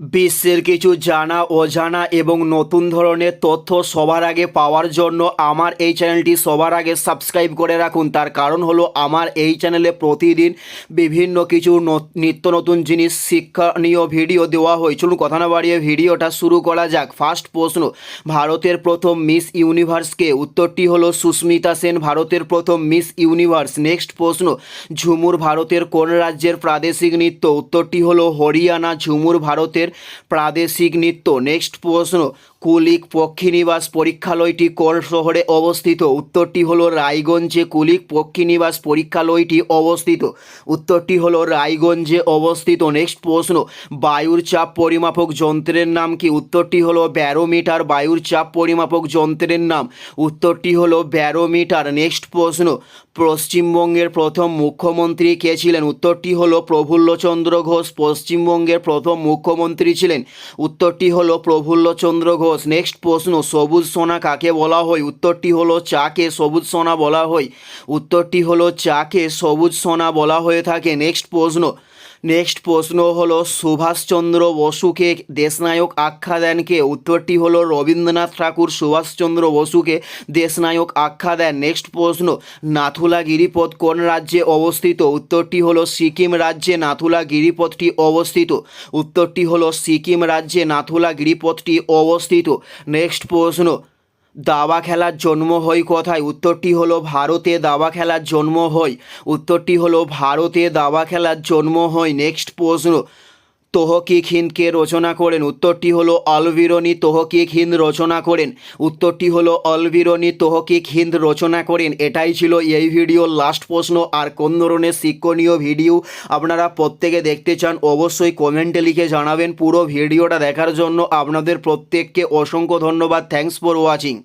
বিশ্বের কিছু জানা, অজানা এবং নতুন ধরনের তথ্য সবার আগে পাওয়ার জন্য আমার এই চ্যানেলটি সবার আগে সাবস্ক্রাইব করে রাখুন। তার কারণ হলো আমার এই চ্যানেলে প্রতিদিন বিভিন্ন কিছু নিত্য নতুন জিনিস, শিক্ষণীয় ভিডিও দেওয়া হয়। চলুন কথা না বাড়িয়ে ভিডিওটা শুরু করা যাক। ফার্স্ট প্রশ্ন, ভারতের প্রথম মিস ইউনিভার্সকে? উত্তরটি হলো সুস্মিতা সেন, ভারতের প্রথম মিস ইউনিভার্স। নেক্সট প্রশ্ন, ঝুমুর ভারতের কোন রাজ্যের প্রাদেশিক নৃত্য? উত্তরটি হলো হরিয়ানা। ঝুমুর ভারতের প্রাদেশিক নৃত্য। নেক্সট প্রশ্ন, কুলিক পক্ষীনিবাস পরীক্ষালয়টি কোন শহরে অবস্থিত? উত্তরটি হলো রায়গঞ্জে কুলিক পক্ষীনিবাস পরীক্ষালয়টি অবস্থিত। উত্তরটি হলো রায়গঞ্জে অবস্থিত। নেক্সট প্রশ্ন বায়ুর চাপ পরিমাপক যন্ত্রের নাম কি? উত্তরটি হলো ব্যারোমিটার বায়ুর চাপ পরিমাপক যন্ত্রের নাম। উত্তরটি হলো ব্যারোমিটার। নেক্সট প্রশ্ন, পশ্চিমবঙ্গের প্রথম মুখ্যমন্ত্রী কে ছিলেন? উত্তরটি হলো প্রফুল্লচন্দ্র ঘোষ, পশ্চিমবঙ্গের প্রথম মুখ্যমন্ত্রী ছিলেন। উত্তরটি হলো প্রফুল্লচন্দ্র ঘোষ। নেক্সট প্রশ্ন, সবুজ সোনা কাকে বলা হয়? উত্তরটি হলো চাকে সবুজ সোনা বলা হয়। উত্তরটি হলো চাকে সবুজ সোনা বলা হয়ে থাকে। নেক্সট প্রশ্ন নেক্সট প্রশ্ন হলো, সুভাষচন্দ্র বসুকে দেশনায়ক আখ্যা দেন কে উত্তরটি হলো, রবীন্দ্রনাথ ঠাকুর সুভাষচন্দ্র বসুকে দেশনায়ক আখ্যা দেন। নেক্সট প্রশ্ন নাথুলা গিরিপথ কোন রাজ্যে অবস্থিত? উত্তরটি হলো, সিকিম রাজ্যে নাথুলা গিরিপথটি অবস্থিত। উত্তরটি হলো, সিকিম রাজ্যে নাথুলা গিরিপথটি অবস্থিত। নেক্সট প্রশ্ন দাবা খেলার জন্ম হয় কথায়? উত্তরটি হলো ভারতে দাবা খেলার জন্ম হয় উত্তরটি হলো ভারতে দাবা খেলার জন্ম হয় নেক্সট প্রশ্ন। তোহকিক হিন্দকে রচনা করেন। উত্তরটি হলো অলবিরনি তোহকিক হিন্দ রচনা করেন। উত্তরটি হলো অলবিরনি তোহকিক হিন্দ রচনা করেন। এটাই ছিল এই ভিডিওর লাস্ট প্রশ্ন, আর কোন ধরনের শিক্ষণীয় ভিডিও আপনারা প্রত্যেকে দেখতে চান, অবশ্যই কমেন্টে লিখে জানাবেন। পুরো ভিডিওটা দেখার জন্য আপনাদের প্রত্যেককে অসংখ্য ধন্যবাদ। Thanks for watching